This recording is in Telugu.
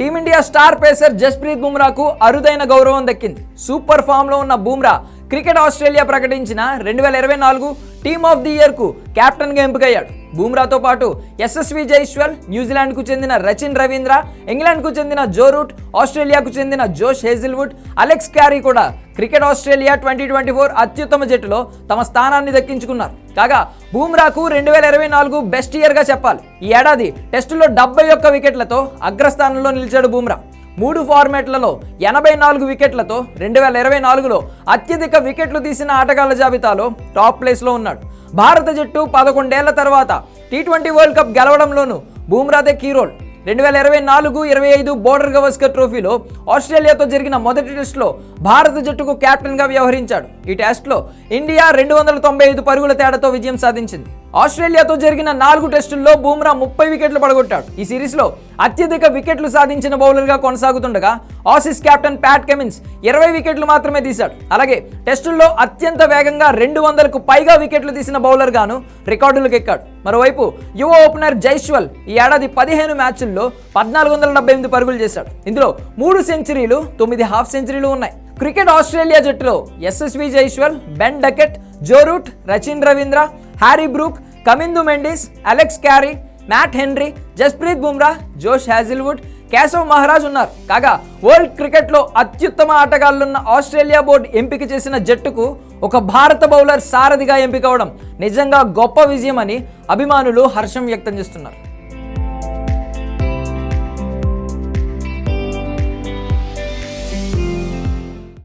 Team India star pacer Jasprit బుమ్రాకు అరుదైన గౌరవం దక్కింది. సూపర్ ఫామ్లో ఉన్న బుమ్రా క్రికెట్ ఆస్ట్రేలియా ప్రకటించిన రెండు వేల ఇరవై నాలుగు టీమ్ ఆఫ్ ది ఇయర్కు కెప్టెన్గా ఎంపికయ్యాడు. బూమ్రాతో పాటు ఎస్ఎస్వి జైస్వాల్ న్యూజిలాండ్కు చెందిన రచిన్ రవీంద్ర ఇంగ్లాండ్కు చెందిన జో రూట్ ఆస్ట్రేలియాకు చెందిన జోష్ హేజిల్వుడ్ అలెక్స్ క్యారీ కూడా cricket Australia twenty twenty four అత్యుత్తమ జట్టులో తమ స్థానాన్ని దక్కించుకున్నారు. కాగా బూమ్రాకు రెండు వేల ఇరవై నాలుగు బెస్ట్ ఇయర్గా చెప్పాలి. ఈ ఏడాది టెస్టులో డెబ్బై ఒక్క వికెట్లతో అగ్రస్థానంలో నిలిచాడు బూమ్రా. మూడు ఫార్మాట్లలో ఎనభై నాలుగు వికెట్లతో రెండు వేల ఇరవై నాలుగులో అత్యధిక వికెట్లు తీసిన ఆటగాళ్ళ జాబితాలో టాప్ ప్లేస్లో ఉన్నాడు. భారత జట్టు పదకొండేళ్ళ తర్వాత టీ ట్వంటీ వరల్డ్ కప్ గెలవడంలోనూ బూమ్రాదే కీరోల్ రెండు వేల ఇరవై నాలుగు ఇరవై ఐదు బోర్డర్ గవస్కర్ ట్రోఫీలో ఆస్ట్రేలియాతో జరిగిన మొదటి టెస్టులో భారత జట్టుకు కెప్టెన్గా వ్యవహరించాడు. ఈ టెస్ట్లో ఇండియా రెండు వందల తొంభై ఐదు పరుగుల తేడాతో విజయం సాధించింది. ఆస్ట్రేలియాతో జరిగిన నాలుగు టెస్టుల్లో బూమ్రా ముప్పై వికెట్లు పడగొట్టాడు. ఈ సిరీస్లో అత్యధిక వికెట్లు సాధించిన బౌలర్గా కొనసాగుతుండగా ఆసీస్ కెప్టెన్ ప్యాట్ కెమిన్స్ ఇరవై వికెట్లు మాత్రమే తీశాడు. అలాగే టెస్టుల్లో అత్యంత వేగంగా రెండు వందలకు పైగా వికెట్లు తీసిన బౌలర్ గాను రికార్డులకు ఎక్కాడు. మరోవైపు యువ ఓపెనర్ జైస్వల్ ఈ ఏడాది పదిహేను మ్యాచ్ల్లో పద్నాలుగు వందల డెబ్బై ఎనిమిది పరుగులు చేశాడు. ఇందులో మూడు సెంచరీలు తొమ్మిది హాఫ్ సెంచరీలు ఉన్నాయి. క్రికెట్ ఆస్ట్రేలియా జట్టులో SSV Jaiswal Ben Duckett Joe Root Rachin Ravindra Harry Brook Kamindu Mendis Alex Carey Matt Henry Jasprit Bumrah Josh Hazlewood Keshav Maharaj ఉన్నారు. కాగా వరల్డ్ క్రికెట్లో అత్యుత్తమ ఆటగాళ్ళున్న ఆస్ట్రేలియా బోర్డు ఎంపిక చేసిన జట్టుకు ఒక భారత బౌలర్ సారథిగా ఎంపికవడం నిజంగా గొప్ప విజయం అని అభిమానులు హర్షం వ్యక్తం చేస్తున్నారు.